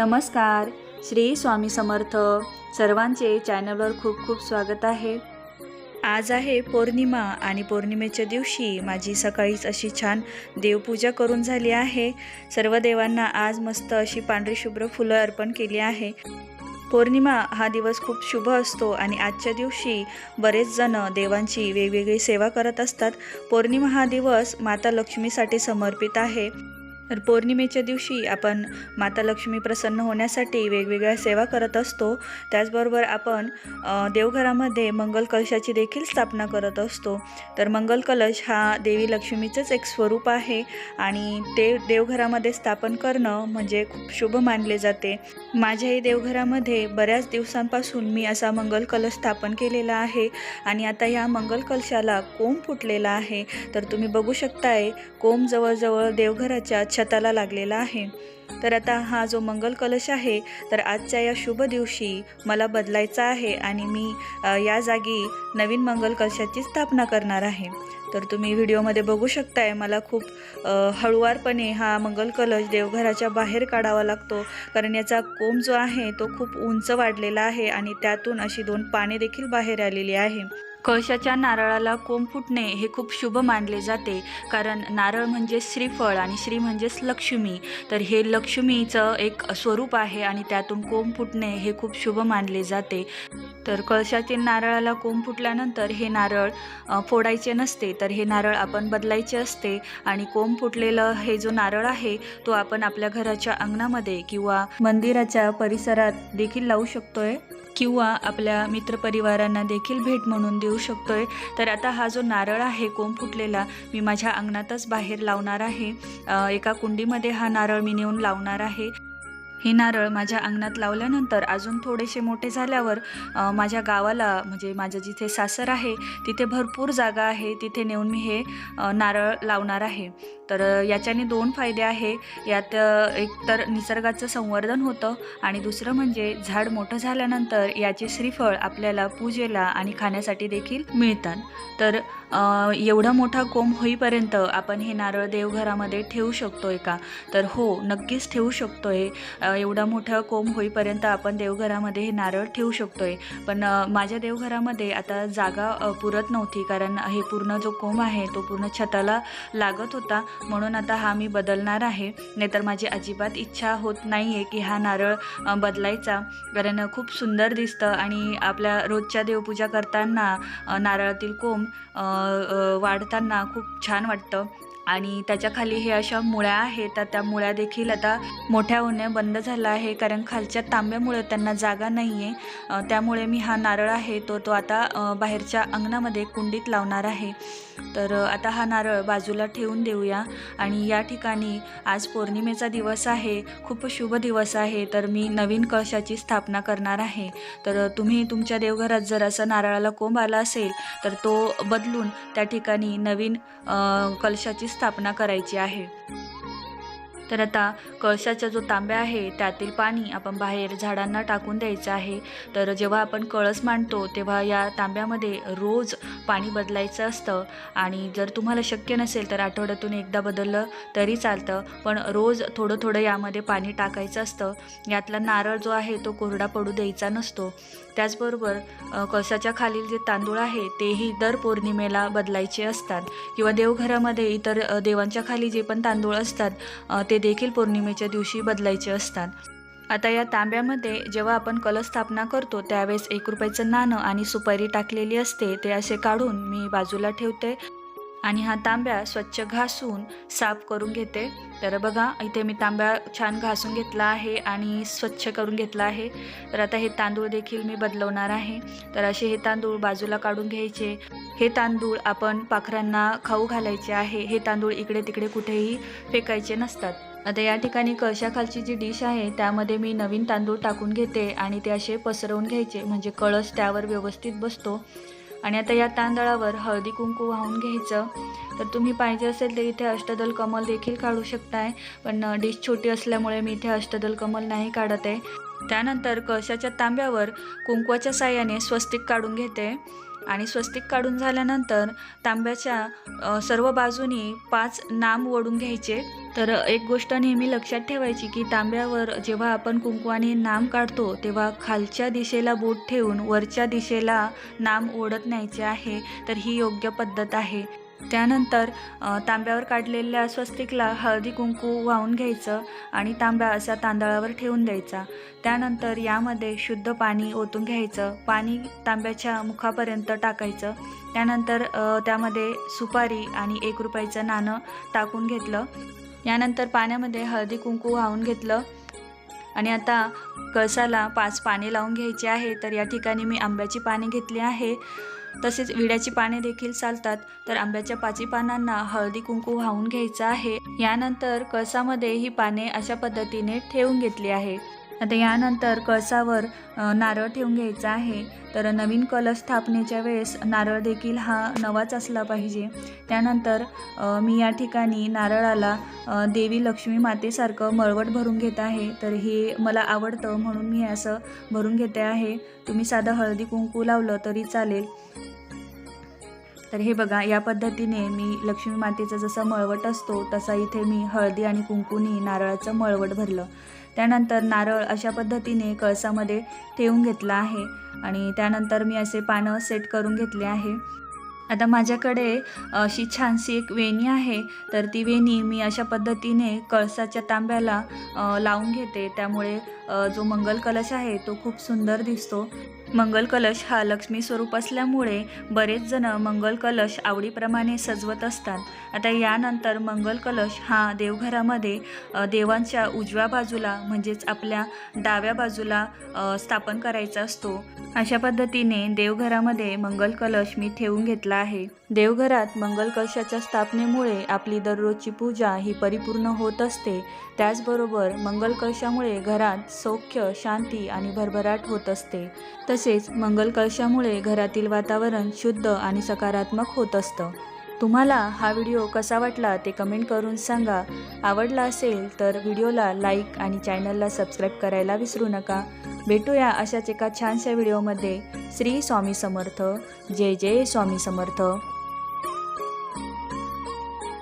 नमस्कार. श्री स्वामी समर्थ सर्वांचे चॅनलवर खूप खूप स्वागत आहे. आज आहे पौर्णिमा आणि पौर्णिमेच्या दिवशी माझी सकाळीच अशी छान देवपूजा करून झाली आहे. सर्व देवांना आज मस्त अशी पांढरी शुभ्र फुलं अर्पण केली आहे. पौर्णिमा हा दिवस खूप शुभ असतो आणि आजच्या दिवशी बरेच जण देवांची वेगवेगळी सेवा करत असतात. पौर्णिमा हा दिवस माता लक्ष्मीसाठी समर्पित आहे. तर पौर्णिमेच्या दिवशी आपण माता लक्ष्मी प्रसन्न होण्यासाठी वेगवेगळ्या सेवा करत असतो. त्याचबरोबर आपण देवघरामध्ये मंगल कलशाची देखील स्थापना करत असतो. तर मंगल कलश हा देवी लक्ष्मीचंच एक स्वरूप आहे आणि ते देवघरामध्ये स्थापन करणं म्हणजे खूप शुभ मानले जाते. माझ्याही देवघरामध्ये बऱ्याच दिवसांपासून मी असा मंगल कलश स्थापन केलेला आहे आणि आता ह्या मंगल कलशाला कोंब फुटलेला आहे. तर तुम्ही बघू शकताय कोंब जवळजवळ देवघराच्या छताला लागलेला आहे. तर आता हा जो मंगल कलश आहे तर आजच्या या शुभ दिवशी मला बदलायचा आहे आणि मी या जागी नवीन मंगल कलशाची स्थापना करणार आहे. तर तुम्ही व्हिडिओमध्ये बघू शकताय मला खूप हळुवारपणे हा मंगल कलश देवघराच्या बाहेर काढावा लागतो. कारण याचा कोंब जो आहे तो खूप उंच वाढलेला आहे आणि त्यातून अशी दोन पाने देखील बाहेर आलेली आहे. कळशाच्या नारळाला कोंब फुटणे हे खूप शुभ मानले जाते. कारण नारळ म्हणजे श्रीफळ आणि श्री म्हणजेच लक्ष्मी. तर हे लक्ष्मीचं एक स्वरूप आहे आणि त्यातून कोंब फुटणे हे खूप शुभ मानले जाते. तर कळशातील नारळाला कोंब फुटल्यानंतर हे नारळ फोडायचे नसते. तर हे नारळ आपण बदलायचे असते. आणि कोंब फुटलेलं हे जो नारळ आहे तो आपण आपल्या घराच्या अंगणामध्ये किंवा मंदिराच्या परिसरात देखील लावू शकतोय. किंवा आपल्या मित्रपरिवारांना देखील भेट म्हणून देऊ शकतो आहे तर आता हा जो नारळ आहे कोंब फुटलेला मी माझ्या अंगणातच बाहेर लावणार आहे. एका कुंडीमध्ये हा नारळ मी नेऊन लावणार आहे. हे नारळ माझ्या अंगणात लावल्यानंतर अजून थोडेसे मोठे झाल्यावर माझ्या गावाला म्हणजे माझं जिथे सासर आहे तिथे भरपूर जागा आहे. तिथे नेऊन मी हे नारळ लावणार आहे. तर याच्याने दोन फायदे आहे. यात एक तर निसर्गाचं संवर्धन होतं आणि दुसरं म्हणजे झाड मोठं झाल्यानंतर याचे श्रीफळ आपल्याला पूजेला आणि खाण्यासाठी देखील मिळतात. तर एवढा मोठा कोंब होईपर्यंत आपण हे नारळ देवघरामध्ये ठेवू शकतोय का? तर हो नक्कीच ठेवू शकतोय. एवढा मोठा कोंब होईपर्यंत आपण देवघरामध्ये हे नारळ ठेवू शकतो आहे पण माझ्या देवघरामध्ये आता जागा पुरत नव्हती. कारण हे पूर्ण जो कोंब आहे तो पूर्ण छताला लागत होता. म्हणून आता हा मी बदलणार आहे. नाहीतर माझी अजिबात इच्छा होत नाही आहे की हा नारळ बदलायचा. कारण खूप सुंदर दिसतं. आणि आपल्या रोजच्या देवपूजा करताना नारळातील कोंब वाढताना खूप छान वाटतं. आणि त्याच्याखाली हे अशा मुळ्या आहेत तर त्या मुळ्या देखील आता मोठ्या होणे बंद झालं आहे कारण खालच्या तांब्यामुळे त्यांना जागा नाही आहे त्यामुळे मी हा नारळ आहे तो तो आता बाहेरच्या अंगणामध्ये कुंडीत लावणार आहे. तर आता हा नारळ बाजूला ठेवून देऊया. आणि या ठिकाणी आज पौर्णिमेचा दिवस आहे खूप शुभ दिवस आहे. तर मी नवीन कळशाची स्थापना करणार आहे. तर तुम्ही तुमच्या देवघरात जर असं नारळाला कोंब आला असेल तर तो बदलून त्या ठिकाणी नवीन अ, कलशाची स्थापना स्थापना करायची आहे. तर आता कळशाचा जो तांब्या आहे त्यातील पाणी आपण बाहेर झाडांना टाकून द्यायचं आहे. तर जेव्हा आपण कळस मांडतो तेव्हा या तांब्यामध्ये रोज पाणी बदलायचं असतं. आणि जर तुम्हाला शक्य नसेल तर आठवड्यातून एकदा बदललं तरी चालतं. पण रोज थोडं थोडं यामध्ये पाणी टाकायचं असतं. यातला नारळ जो आहे तो कोरडा पडू द्यायचा नसतो. त्याचबरोबर अ, कळसाच्या खालील जे तांदूळ आहे तेही दर पौर्णिमेला बदलायचे असतात. किंवा देवघरामध्ये इतर देवांच्या खाली जे पण तांदूळ असतात ते देखील पौर्णिमेच्या दिवशी बदलायचे असतात. आता या तांब्यामध्ये जेव्हा आपण कलश स्थापना करतो त्यावेळेस एक रुपयाचं नाणं आणि सुपारी टाकलेली असते ते असे काढून मी बाजूला ठेवते. आणि हा तांब्या स्वच्छ घासून साफ करून घेते. तर बघा इथे मी तांब्या छान घासून घेतला आहे आणि स्वच्छ करून घेतला आहे. तर आता हे तांदूळ देखील मी बदलवणार आहे. तर असे हे तांदूळ बाजूला काढून घ्यायचे. हे तांदूळ आपण पाखरांना खाऊ घालायचे आहे. हे तांदूळ इकडे तिकडे कुठेही फेकायचे नसतात. आता या ठिकाणी कळशाखालची जी डिश आहे त्यामध्ये मी नवीन तांदूळ टाकून घेते आणि ते असे पसरवून घ्यायचे. म्हणजे कळस त्यावर व्यवस्थित बसतो. आणि आता या तांदळावर हळदी कुंकू वाहून घ्यायचं. तर तुम्ही पाहिजे असेल तर इथे अष्टदल कमल देखील काढू शकताय. पण डिश छोटी असल्यामुळे मी इथे अष्टदल कमल नाही काढत आहे. त्यानंतर कळशाच्या तांब्यावर कुंकवाच्या साह्याने स्वस्तिक काढून घेते. आणि स्वस्तिक काढून झाल्यानंतर तांब्याच्या सर्व बाजूनी पाच नाम ओढून घ्यायचे. तर एक गोष्ट नेहमी लक्षात ठेवायची की तांब्यावर जेव्हा आपण कुंकवाने नाम काढतो तेव्हा खालच्या दिशेला बोट ठेवून वरच्या दिशेला नाम ओढत न्यायचे आहे तर ही योग्य पद्धत आहे. त्यानंतर तांब्यावर काढलेल्या स्वस्तिकला हळदी कुंकू वाहून घ्यायचं आणि तांब्या असा तांदळावर ठेवून द्यायचा. त्यानंतर यामध्ये शुद्ध पाणी ओतून घ्यायचं पाणी तांब्याच्या मुखापर्यंत टाकायचं. त्यानंतर त्यामध्ये सुपारी आणि एक रुपयाचं नाणं टाकून घेतलं. यानंतर पाण्यामध्ये हळदी कुंकू वाहून घेतलं. आणि आता कळसाला पाच पाने लावून घ्यायची आहे तर या ठिकाणी मी आंब्याची पाने घेतली आहे. तसेच विड्याची पाने देखील चालतात. तर आंब्याच्या पाची पानांना हळदी कुंकू वाहून घ्यायचं आहे. यानंतर कळसामध्ये ही पाने अशा पद्धतीने ठेवून घेतली आहे. आता यानंतर कळसावर नारळ ठेवून घ्यायचा आहे. तर नवीन कलश स्थापनेच्या वेळेस नारळ देखील हा नवाच असला पाहिजे. त्यानंतर मी या ठिकाणी नारळाला देवी लक्ष्मी मातेसारखं मळवट भरून घेत आहे. तर हे मला आवडतं म्हणून मी असं भरून घेते आहे. तुम्ही साधं हळदी कुंकू लावलं तरी चालेल. तर हे बघा या पद्धतीने मी लक्ष्मी मातेचा जसा मळवट असतो तसा इथे मी हळदी आणि कुंकूनी नारळाचं मळवट भरलं. त्यानंतर नारळ अशा पद्धतीने कळसामध्ये ठेवून घेतला आहे आणि त्यानंतर मी असे पानं सेट करून घेतले आहे. आता माझ्याकडे अशी छानशी एक वेणी आहे तर ती वेणी मी अशा पद्धतीने कळसाच्या तांब्याला लावून घेते. त्यामुळे जो मंगल कलश आहे तो खूप सुंदर दिसतो. मंगल कलश हा लक्ष्मी स्वरूप असल्यामुळे बरेच जण मंगल कलश आवडीप्रमाणे सजवत असतात. आता यानंतर मंगल कलश हा देवघरामध्ये देवांच्या उजव्या बाजूला म्हणजेच आपल्या डाव्या बाजूला स्थापन करायचा असतो. अशा पद्धतीने देवघरामध्ये मंगल कलश मी ठेवून घेतला आहे. देवघरात मंगल कलशाच्या स्थापनेमुळे आपली दररोजची पूजा ही परिपूर्ण होत असते. त्याचबरोबर मंगल कलशामुळे घरात सौख्य शांती आणि भरभराट होत असते. तसेच मंगल मंगलकळशामुळे घरातील वातावरण शुद्ध आणि सकारात्मक होत असतं. तुम्हाला हा व्हिडिओ कसा वाटला ते कमेंट करून सांगा. आवडला असेल तर व्हिडिओला लाईक आणि चॅनलला सबस्क्राईब करायला विसरू नका. भेटूया अशाच एका छानशा व्हिडिओमध्ये. श्री स्वामी समर्थ. जय जय स्वामी समर्थ.